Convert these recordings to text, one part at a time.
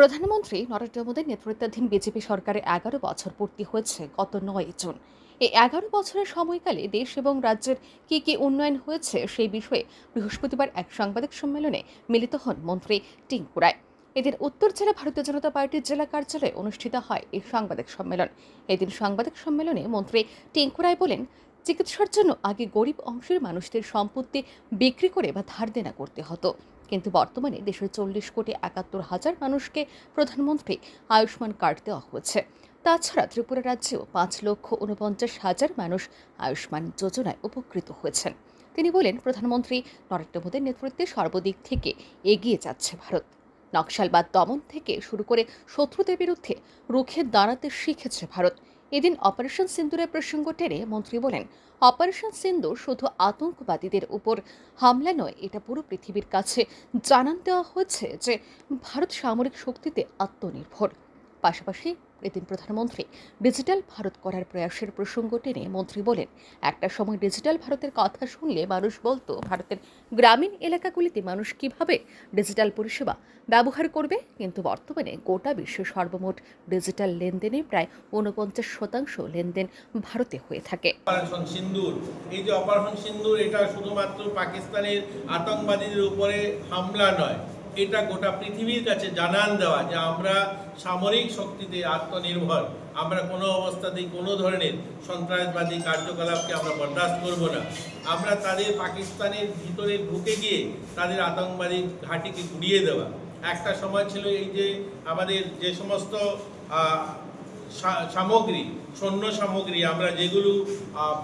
প্রধানমন্ত্রী নরেন্দ্র মোদীর নেতৃত্বাধীন বিজেপি সরকারের এগারো বছর পূর্তি হয়েছে, গত নয় জুন। এই এগারো বছরের সময়কালে দেশ এবং রাজ্যের কি কি উন্নয়ন হয়েছে সেই বিষয়ে বৃহস্পতিবার এক সাংবাদিক সম্মেলনে মিলিত হন মন্ত্রী টিঙ্কু রায়। এদিন উত্তর জেলা ভারতীয় জনতা পার্টির জেলা কার্যালয়ে অনুষ্ঠিত হয় এই সাংবাদিক সম্মেলন। এদিন সাংবাদিক সম্মেলনে মন্ত্রী টিঙ্কু রায় বলেন চিকিৎসার জন্য আগে গরিব অংশের মানুষদের সম্পত্তি বিক্রি করে বা ধার দেনা করতে হতো। কিন্তু বর্তমানে দেশের চল্লিশ কোটি একাত্তর হাজার মানুষকে প্রধানমন্ত্রী আয়ুষ্মান কার্ড দেওয়া হয়েছে। তাছাড়া ত্রিপুরা রাজ্যেও পাঁচ লক্ষ উনপঞ্চাশ হাজার মানুষ আয়ুষ্মান যোজনায় উপকৃত হয়েছেন। তিনি বলেন, প্রধানমন্ত্রী নরেন্দ্র মোদীর নেতৃত্বে সর্বদিক থেকে এগিয়ে যাচ্ছে ভারত। নকশালবাদ দমন থেকে শুরু করে শত্রুদের বিরুদ্ধে রুখে দাঁড়াতে শিখেছে ভারত। এদিন অপারেশন সিন্দুরের প্রসঙ্গ টেনে মন্ত্রী বলেন, অপারেশন সিন্দুর শুধু আতঙ্কবাদীদের উপর হামলা নয়, এটা পুরো পৃথিবীর কাছে জানান দেওয়া হয়েছে যে ভারত সামরিক শক্তিতে আত্মনির্ভর। পাশাপাশি এদিন প্রধানমন্ত্রী ডিজিটাল ভারত করার প্রয়াসের প্রসঙ্গ টেনে মন্ত্রী বলেন, একটা সময় ডিজিটাল ভারতের কথা শুনলে মানুষ বলতো, ভারতের গ্রামীণ এলাকাগুলিতে মানুষ কীভাবে ডিজিটাল পরিষেবা ব্যবহার করবে? কিন্তু বর্তমানে গোটা বিশ্বের সর্বমোট ডিজিটাল লেনদেনে প্রায় ঊনপঞ্চাশ শতাংশ লেনদেন ভারতে হয়ে থাকে। এই যে অপারেশন সিন্দুর, এটা শুধুমাত্র পাকিস্তানের আতঙ্কবাদীদের উপরে হামলা নয় এটা গোটা পৃথিবীর কাছে জানান দেওয়া যে আমরা সামরিক শক্তিতে আত্মনির্ভর। আমরা কোনো অবস্থাতেই, কোনো ধরনের সন্ত্রাসবাদী কার্যকলাপকে আমরা বরদাস্ত করব না। আমরা তাদের পাকিস্তানের ভিতরে ঢুকে গিয়ে তাদের আতঙ্কবাদী ঘাঁটিকে গুড়িয়ে দেওয়া। একটা সময় ছিল এই যে আমাদের যে সমস্ত সামগ্রী সৈন্য সামগ্রী আমরা যেগুলো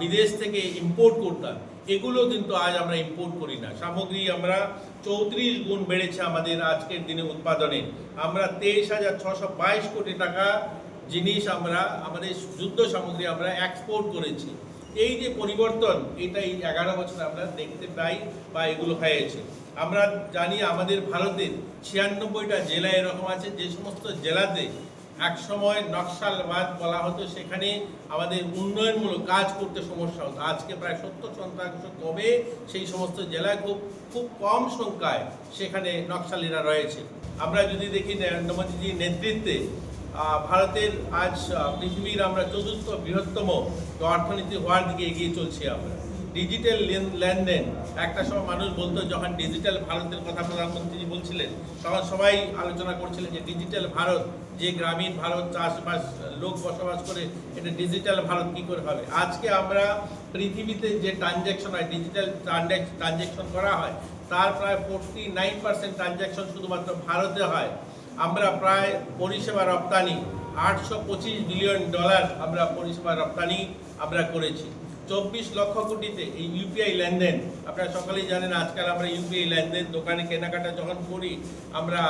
বিদেশ থেকে ইম্পোর্ট করতাম, এগুলো কিন্তু আজ আমরা ইম্পোর্ট করি না। সামগ্রী আমরা চৌত্রিশ গুণ বেড়েছে আমাদের আজকের দিনে উৎপাদনে। আমরা তেইশ হাজার ছশো বাইশ কোটি টাকা জিনিস আমরা, আমাদের যুদ্ধ সামগ্রী আমরা এক্সপোর্ট করেছি। এই যে পরিবর্তন, এটা এই এগারো বছর আমরা দেখতে পাই বা এগুলো হয়েছে। আমরা জানি আমাদের ভারতের ছিয়ানব্বইটা জেলা এরকম আছে, যে সমস্ত জেলাতে এক সময় নকশালবাদ বলা হতো, সেখানে আমাদের উন্নয়নমূলক কাজ করতে সমস্যা হতো। আজকে প্রায় সত্তর শতাংশ কমে সেই সমস্ত জেলায় খুব খুব কম সংখ্যায় সেখানে নকশালীরা রয়েছে। আমরা যদি দেখি নরেন্দ্র মোদীজির নেতৃত্বে ভারতের আজ পৃথিবীর আমরা চতুর্থ বৃহত্তম অর্থনীতি হওয়ার দিকে এগিয়ে চলছি আমরা। ডিজিটাল লেন- লেনদেন। একটা সময় মানুষ বলতো, যখন ডিজিটাল ভারতের কথা প্রধানমন্ত্রী বলছিলেন, তখন সবাই আলোচনা করছিলেন যে ডিজিটাল ভারত, যে গ্রামীণ ভারত চাষবাস, লোক বসবাস করে, এটা ডিজিটাল ভারত কী করে হবে? আজকে আমরা পৃথিবীতে যে ট্রানজ্যাকশন হয় ডিজিটাল ট্রানজ্যাকশন করা হয়, তার প্রায় ফোরটি নাইন পার্সেন্ট ট্রানজ্যাকশন শুধুমাত্র ভারতে হয়। আমরা প্রায় পরিষেবা রপ্তানি, আটশো পঁচিশ বিলিয়ন ডলার আমরা পরিষেবা রপ্তানি আমরা করেছি। চব্বিশ লক্ষ কোটিতে এই ইউপিআই লেনদেন। আপনারা সকলেই জানেন আজকাল আমরা ইউপিআই লেনদেন, দোকানে কেনাকাটা যখন করি, আমরা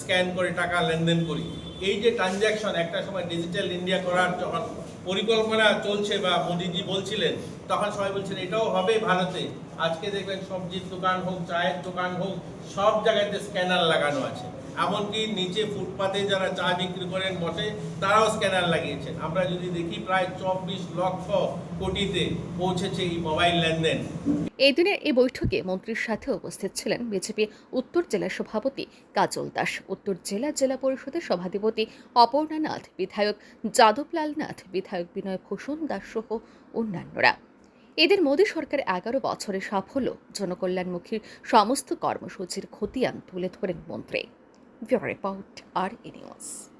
স্ক্যান করে টাকা লেনদেন করি। এই যে ট্রানজ্যাকশন, একটা সময় ডিজিটাল ইন্ডিয়া করার যখন পরিকল্পনা চলছে বা মোদিজি বলছিলেন, তখন সবাই বলছেন, এটাও হবে ভারতে। আজকে দেখবেন সবজির দোকান হোক, চায়ের দোকান হোক, সব জায়গাতে স্ক্যানার লাগানো আছে। এমনকি নিচে ফুটপাতে যারা চা বিক্রি করেন, বসে, তারাও স্ক্যানার লাগিয়েছেন। আমরা যদি দেখি, প্রায় চব্বিশ লক্ষ কোটিতে পৌঁছেছে এই মোবাইল লেনদেন। এই দিনের এই বৈঠকে মন্ত্রীর সাথে উপস্থিত ছিলেন বিজেপি উত্তর জেলা সভাপতি কাজল দাস, উত্তর জেলা জেলা পরিষদের সভাধিপতি অপর্ণা নাথ, বিধায়ক যাদবলাল নাথ, বিধায়ক বিনয় ভূষণ দাস সহ অন্যান্যরা। এদের মোদী সরকার এগারো বছরের সাফল্য, জনকল্যাণমুখী সমস্ত কর্মসূচির খতিয়ান তুলে ধরেন মন্ত্রী। We are about our animals.